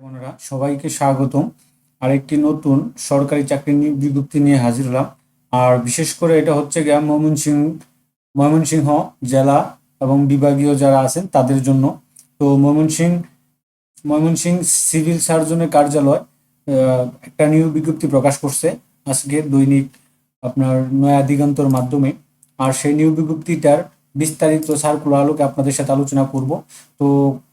বোনেরা সবাইকে স্বাগতম। আরেকটি নতুন সরকারি চাকরি বিজ্ঞপ্তি নিয়ে হাজির হলাম। আর বিশেষ করে এটা হচ্ছে গিয়া ময়মনসিংহ ময়মনসিংহ জেলা এবং বিভাগীয় যারা আছেন তাদের জন্য। তো ময়মনসিংহ ময়মনসিংহ সিভিল সার্জনের কার্যালয় একটা নিয়োগ বিজ্ঞপ্তি প্রকাশ করছে আজকে দৈনিক আপনার নয়া দিগন্তর মাধ্যমে। আর সেই নিয়োগ বিজ্ঞপ্তিটার বিস্তারিত সার্কুলার আলোকে আপনাদের সাথে আলোচনা করব। তো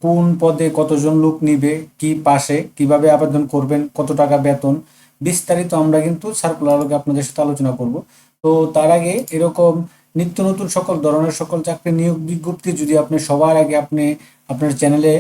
কোন পদে কতজন লোক নিবে, কি পাশে, কীভাবে আবেদন করবেন, কত টাকা বেতন, বিস্তারিত আমরা কিন্তু সার্কুলার আলোকে আপনাদের সাথে আলোচনা করব। তো তার আগে এরকম নিত্য নতুন সকল ধরনের সকল চাকরি নিয়োগ বিজ্ঞপ্তি যদি আপনি সবার আগে আপনি আপনার চ্যানেলে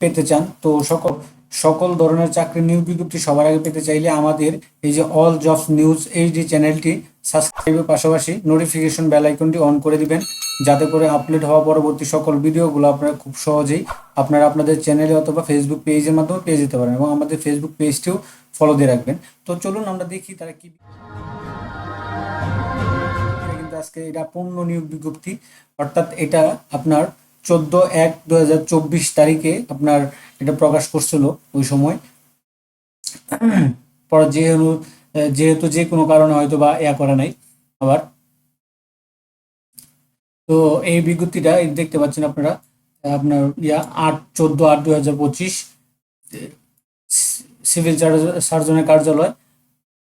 পেতে চান, তো সকল সকল ধরনের চাকরি নিয়োগ বিজ্ঞপ্তি সবার আগে পেতে চাইলে আমাদের এই যে অল জবস নিউজ এইচডি চ্যানেলটি সাবস্ক্রাইবের পাশাপাশি নোটিফিকেশন বেল আইকনটি অন করে দিবেন, যাতে করে আপলোড হওয়া পরবর্তী সকল ভিডিওগুলো আপনারা খুব সহজেই আপনারা আপনাদের চ্যানেলে অথবা ফেসবুক পেজের মাধ্যমে পেয়ে যেতে পারেন এবং আমাদের ফেসবুক পেজটিও ফলো দিয়ে রাখবেন। তো চলুন আমরা দেখি তারা কি কিন্তু আজকে এটা পূর্ণ নিয়োগ বিজ্ঞপ্তি, অর্থাৎ এটা আপনার চোদ্দ এক দু তারিখে আপনার এটা প্রকাশ করছিল ওই সময়। পর যেহেতু যেহেতু যে কোনো কারণে হয়তো বা ইয়া করা নাই আবার। তো এই বিজ্ঞপ্তিটা দেখতে পাচ্ছেন আপনারা, আপনার ইয়া আট চোদ্দ আট দুই হাজার পঁচিশ, সিভিল সার্জনের কার্যালয়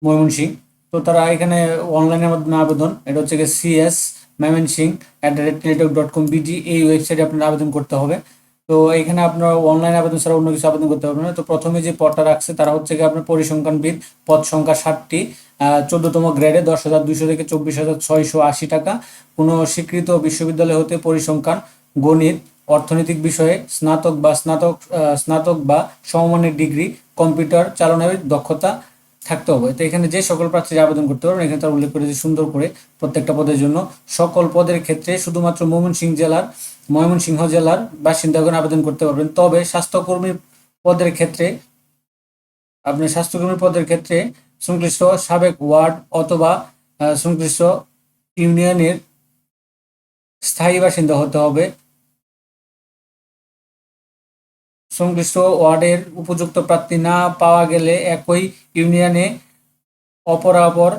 ময়মনসিং তো তারা এখানে অনলাইনের মাধ্যমে আবেদন, এটা হচ্ছে গিয়ে CS Mymensingh at the rate dot com BD এই ওয়েবসাইটে আপনার আবেদন করতে হবে। তো এখানে আপনার অনলাইন আবেদন ছাড়া অন্য কিছু আবেদন করতে পারবেন না। তো প্রথমে যে পদটা রাখছে, তারা হচ্ছে গিয়ে আপনার পরিসংখ্যানবিদ পদ সংখ্যা ষাটটি চোদ্দতম গ্রেডে দশ হাজার দুইশো থেকে চব্বিশ হাজার ছয়শো আশি টাকা। কোনো স্বীকৃত বিশ্ববিদ্যালয় হতে পরিসংখ্যান, গণিত, অর্থনৈতিক বিষয়ে স্নাতক বা স্নাতক স্নাতক বা সমমানের ডিগ্রি, কম্পিউটার চালনায় দক্ষতা থাকতে হবে। তো এখানে যে সকল প্রার্থীরা আবেদন করতে পারবেন, এখানে তারা উল্লেখ করেছে সুন্দর করে প্রত্যেকটা পদের জন্য সকল পদের ক্ষেত্রে শুধুমাত্র ময়মনসিংহ জেলার ময়মনসিংহ জেলার বাসিন্দাগণ আবেদন করতে পারবেন। তবে স্বাস্থ্যকর্মী পদের ক্ষেত্রে আপনি স্বাস্থ্যকর্মী পদের ক্ষেত্রে সংশ্লিষ্ট সাবেক ওয়ার্ড অথবা সংশ্লিষ্ট ইউনিয়নের স্থায়ী বাসিন্দা হতে হবে। সংশ্লিষ্ট ওয়ার্ডের উপযুক্ত প্রার্থী না পাওয়া গেলে একই ইউনিয়নে অপরাপর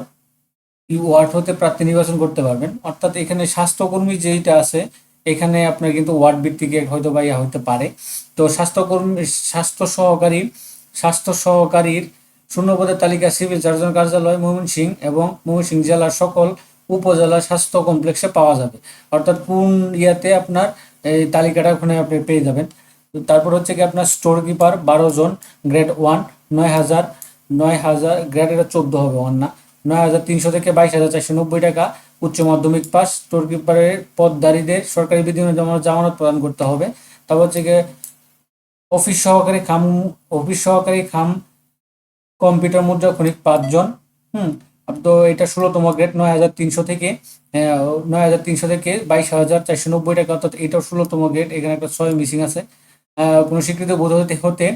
ওয়ার্ড হতে প্রার্থী নির্বাচন করতে পারবেন। অর্থাৎ এখানে স্বাস্থ্যকর্মী যেইটা আছে, এখানে আপনার কিন্তু ওয়ার্ড ভিত্তিক হয়তো বা ইয়া হতে পারে। তো স্বাস্থ্যকর্মী, স্বাস্থ্য সহকারী, স্বাস্থ্য সহকারীর শূন্যপদের তালিকা সিভিল সার্জন কার্যালয় মোহন সিং এবং ময়মনসিংহ জেলার সকল উপজেলা স্বাস্থ্য কমপ্লেক্সে পাওয়া যাবে। অর্থাৎ কোন ইয়াতে আপনার এই তালিকাটা ওখানে আপনি পেয়ে যাবেন। তারপর হচ্ছে কি আপনার স্টোর কিপার বারো জন গ্রেড ওয়ান নয় হাজার নয় হাজার গ্রেড এটা চোদ্দ হবে ওয়ান না নয় হাজার তিনশো থেকে বাইশ হাজার চারশো নব্বই টাকা। উচ্চ মাধ্যমিক পাস স্টোর কিপারের পদধারীদের সরকারি বিধিমালা জামানত জামানত প্রদান করতে হবে। তারপর হচ্ছে গিয়ে অফিস সহকারী খাম অফিস সহকারী খাম কম্পিউটার মুদ্রা খনিক পাঁচজন হুম তো এটা ষোলোতম গ্রেড নয় হাজার তিনশো থেকে নয় হাজার তিনশো থেকে বাইশ হাজার চারশো নব্বই টাকা, অর্থাৎ এটাও ষোলোতম গ্রেড এখানে একটা ছয় মিসিং আছে। কোনো স্বীকৃত বোধ হতে হতে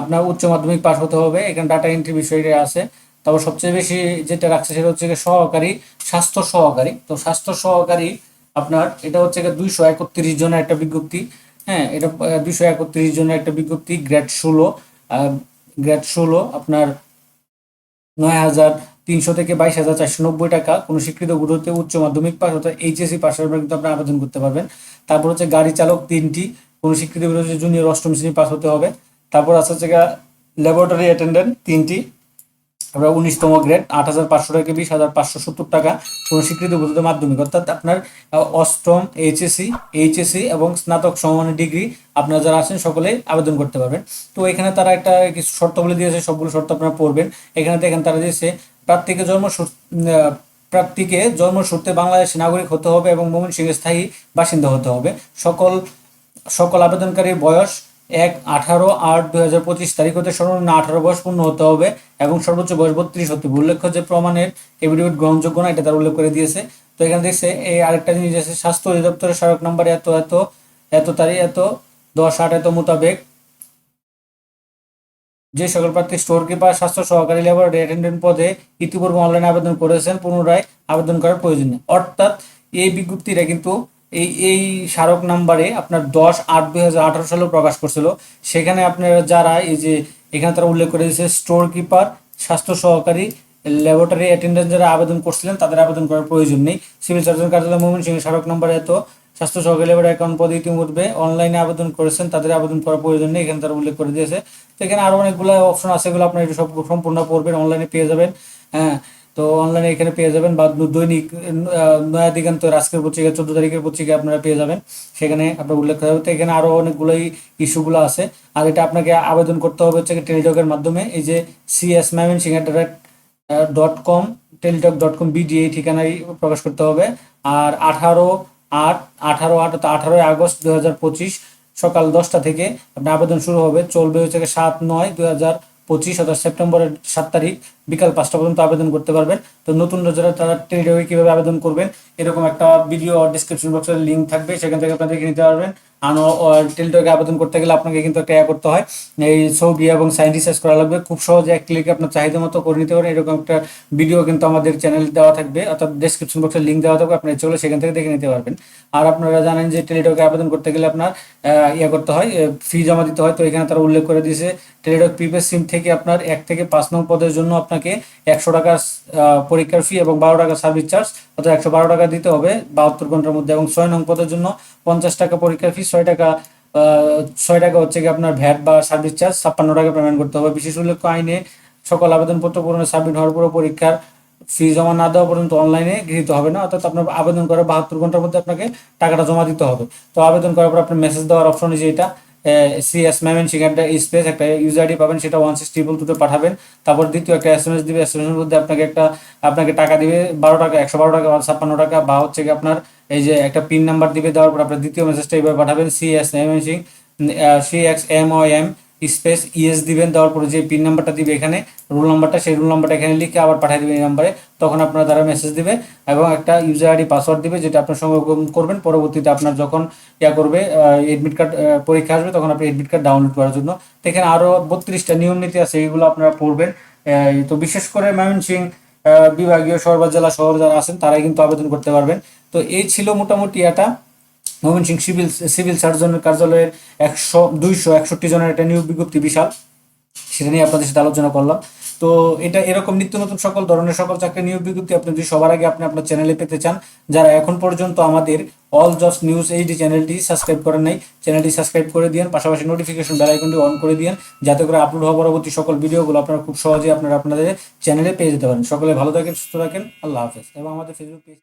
আপনার উচ্চ মাধ্যমিক পাস হতে হবে। এখানে ডাটা এন্ট্রি বিষয়টা আছে। তারপর সবচেয়ে বেশি যেটা রাখছে সেটা হচ্ছে সহকারী, স্বাস্থ্য সহকারী। তো স্বাস্থ্য সহকারী আপনার, এটা হচ্ছে দুইশো একত্রিশ জনের একটা বিজ্ঞপ্তি। হ্যাঁ এটা দুইশো একত্রিশ জনের একটা বিজ্ঞপ্তি গ্রেড ষোলো। গ্রেড ষোলো আপনার নয় হাজার তিনশো থেকে বাইশ হাজার চারশো নব্বই টাকা। কোনো স্বীকৃত গুরুত্বে উচ্চ মাধ্যমিক পাস অর্থাৎ এইচএসসি পাশের কিন্তু আপনি আবেদন করতে পারবেন। তারপর হচ্ছে গাড়ি চালক তিনটি কোনো স্বীকৃত বিরোধী জুনিয়র অষ্টম শ্রেণি পাস হতে হবে। তারপর আছে হচ্ছে ল্যাবরেটরি অ্যাটেন্ডেন্ট তিনটি। আমরা উনিশতম গ্রেড আট হাজার পাঁচশো থেকে বিশ হাজার পাঁচশো সত্তর টাকা কোনো স্বীকৃত বোধিত মাধ্যমিক। অর্থাৎ আপনার অষ্টম এইচএসসি এইচএসসি এবং স্নাতক সমমানের ডিগ্রি আপনারা যারা আছেন সকলেই আবেদন করতে পারবেন। তো এখানে তারা একটা কিছু শর্ত বলে দিয়েছে, সবগুলো শর্ত আপনারা পড়বেন। এখানে দেখেন তারা দিয়েছে, প্রার্থীকে জন্ম প্রার্থীকে জন্মসূত্রে বাংলাদেশের নাগরিক হতে হবে এবং ময়মনসিংহের স্থায়ী বাসিন্দা হতে হবে। সকল সকল আবেদনকারীর বয়স এক, আঠারো, আট, দুই হাজার পঁচিশ তারিখ হতে সর্বনিম্ন আঠারো বয়স পূর্ণ হতে হবে এবং সর্বোচ্চ বয়স বত্রিশ হতে হবে। উল্লেখ্য যে প্রমাণের এভিডেভিট গ্রহণযোগ্য না, এটা তারা উল্লেখ করে দিয়েছে। তো এখানে দেখছে, এই আরেকটা জিনিস আছে, স্বাস্থ্য অধিদপ্তরের স্মারক নাম্বার এত এত এত তারিখ, এত, দশ, আট, এত মোতাবেক। যে সকল প্রার্থী স্টোর কিপার, স্বাস্থ্য সহকারী লেবার অ্যাটেন্ডেন্ট পদে ইতিপূর্বে অনলাইনে আবেদন করেছেন, পুনরায় আবেদন করার প্রয়োজন নেই। অর্থাৎ এই বিজ্ঞপ্তিটা কিন্তু এই এই স্মারক নাম্বারে আপনার দশ আট দুই হাজার আঠারো সালেও প্রকাশ করছিল। সেখানে আপনারা যারা এই যে এখানে তারা উল্লেখ করে দিয়েছে, স্টোর কিপার, স্বাস্থ্য সহকারী, ল্যাবরেটরি অ্যাটেন্ডেন্ট যারা আবেদন করছিলেন, তাদের আবেদন করার প্রয়োজন নেই। সিভিল সার্জন কার্যালয় মোমিন সিং সড়ক নম্বর এত, স্বাস্থ্য সহকারী লেবার অ্যাকাউন্ট পদে ইতিমধ্যে অনলাইনে আবেদন করেছেন, তাদের আবেদন করার প্রয়োজন নেই, এখানে তারা উল্লেখ করে দিয়েছে। তো এখানে আরও অনেকগুলো অপশন আছে, এগুলো আপনার একটু সব সম্পূর্ণ পড়বেন, অনলাইনে পেয়ে যাবেন। হ্যাঁ তো অনলাইনে এখানে পেয়ে যাবেন বা দৈনিক নয়া দিগান্ত আজকের পত্রিকা, চোদ্দ তারিখের পত্রিকা আপনারা পেয়ে যাবেন। সেখানে আপনার উল্লেখ করা হবে। তো এখানে আরও অনেকগুলোই ইস্যুগুলো আছে। আর এটা আপনাকে আবেদন করতে হবে হচ্ছে টেলিটকের মাধ্যমে। এই যে CS Mymensingh dot com Teletalk dot com BD এই ঠিকানায় প্রকাশ করতে হবে। আর আঠারো আট আঠারো আট অর্থাৎ আঠারোই আগস্ট দু হাজার পঁচিশ সকাল দশটা থেকে আপনার আবেদন শুরু হবে। চলবে হচ্ছে সাত নয় দু হাজার পঁচিশ অর্থাৎ সেপ্টেম্বরের সাত তারিখ। বিকাল পাঁচটা পর্যন্ত আবেদন করতে পারবেন। তো নতুন যারা তারা টেলিটকে কীভাবে আবেদন করবেন, এরকম একটা ভিডিও ডিসক্রিপশন বক্সের লিঙ্ক থাকবে, সেখান থেকে আপনারা দেখে নিতে পারবেন। আর টেলিটকে আবেদন করতে গেলে আপনাকে কিন্তু একটা করতে হয়। এই ছবি এবং সাইন রিসার্চ করা লাগবে। খুব সহজে এক ক্লিকে আপনার চাহিদা মতো করে নিতে পারেন। এরকম একটা ভিডিও কিন্তু আমাদের চ্যানেল দেওয়া থাকবে। অর্থাৎ ডেসক্রিপশন বক্সের লিঙ্ক দেওয়া থাকবে। আপনি চলে সেখান থেকে দেখে নিতে পারবেন। আর আপনারা জানেন যে টেলিটকে আবেদন করতে গেলে আপনার ইয়ে করতে হয় ফি জমা দিতে হয়। তো এখানে তারা উল্লেখ করে দিয়েছে টেলিটক প্রিপেড সিম থেকে আপনার এক থেকে পাঁচ নম্বর পদের জন্য আপনাকে একশো টাকার পরীক্ষার ফি এবং বারো টাকা সার্ভিস চার্জ অর্থাৎ একশো বারো টাকা দিতে হবে বাহাত্তর ঘণ্টার মধ্যে এবং ছয় নং পদের জন্য পঞ্চাশ টাকা পরীক্ষার ফি ছয় টাকা ছয় টাকা হচ্ছে কি আপনার ভ্যাট বা সার্ভিস চার্জ ছাপ্পান্ন টাকা পেমেন্ট করতে হবে। বিশেষ উল্লেখ্য, আইনে সকল আবেদনপত্র পূরণে সাবমিট হওয়ার পরে পরীক্ষার ফি জমা না দেওয়া পর্যন্ত অনলাইনে গৃহীত হবে না, অর্থাৎ আপনার আবেদন করার বাহাত্তর ঘণ্টার মধ্যে আপনাকে টাকাটা জমা দিতে হবে। তো আবেদন করার পর আপনার মেসেজ দেওয়ার অপশন যে এটা। সিএস স্পেস একটা পাবেন, সেটা ওয়ান পাঠাবেন। তারপর দ্বিতীয় একটা এস এম এস দিবে। এস এম মধ্যে আপনাকে একটা, আপনাকে টাকা দিবে, বারো টাকা, একশো বারো টাকা ছাপ্পান্ন টাকা, বা হচ্ছে কি আপনার এই যে একটা পিন নাম্বার দিবে, দেওয়ার পর আপনার দ্বিতীয় মেসেজটা এইভাবে পাঠাবেন। CS Mymensingh C X M O M space ES দিবেন, দেওয়ার পরে যে পিন নাম্বারটা দিবে এখানে রোল নাম্বারটা সেই রোল নাম্বারটা এখানে লিখে আবার পাঠিয়ে দেবেন এই নাম্বারে তখন আপনার দ্বারা মেসেজ দিবে এবং একটা ইউজার আইডি পাসওয়ার্ড দিবে যেটা আপনার সংরক্ষণ করবেন। পরবর্তীতে আপনার যখন ইয়া করবে এডমিট কার্ড পরীক্ষা আসবে, তখন আপনি এডমিট কার্ড ডাউনলোড করার জন্য। এখানে আরও বত্রিশটা নিয়ম নীতি আছে এইগুলো আপনারা পড়বেন। তো বিশেষ করে ময়মনসিং বিভাগীয় শহর বা জেলা শহর যারা আছেন, তারাই কিন্তু আবেদন করতে পারবেন। তো এই ছিল মোটামুটি এটা ময়মনসিং সিভিল সিভিল সার্জনের কার্যালয়ের একশো, দুইশো একষট্টি জনের একটা নিয়োগ বিজ্ঞপ্তি বিশাল। সেটা নিয়ে আপনাদের সাথে আলোচনা করলাম। তো এটা এরকম নিত্য নতুন সকল ধরনের সকল চাকরি নিয়োগ বিজ্ঞপ্তি আপনি যদি সবার আগে আপনি আপনার চ্যানেলে পেতে চান, যারা এখন পর্যন্ত আমাদের অল জবস নিউজ এইচডি চ্যানেলটি সাবস্ক্রাইব করেন নাই চ্যানেলটি সাবস্ক্রাইব করে দিন পাশাপাশি নোটিফিকেশন বেল আইকনটি অন করে দিন যাতে করে আপলোড হওয়া পরবর্তী সকল ভিডিওগুলো আপনারা খুব সহজে আপনারা আপনাদের চ্যানেলে পেয়ে যেতে পারেন। সকলে ভালো থাকেন, সুস্থ থাকেন, আল্লাহ হাফেজ। এবং আমাদের ফেসবুক পেজ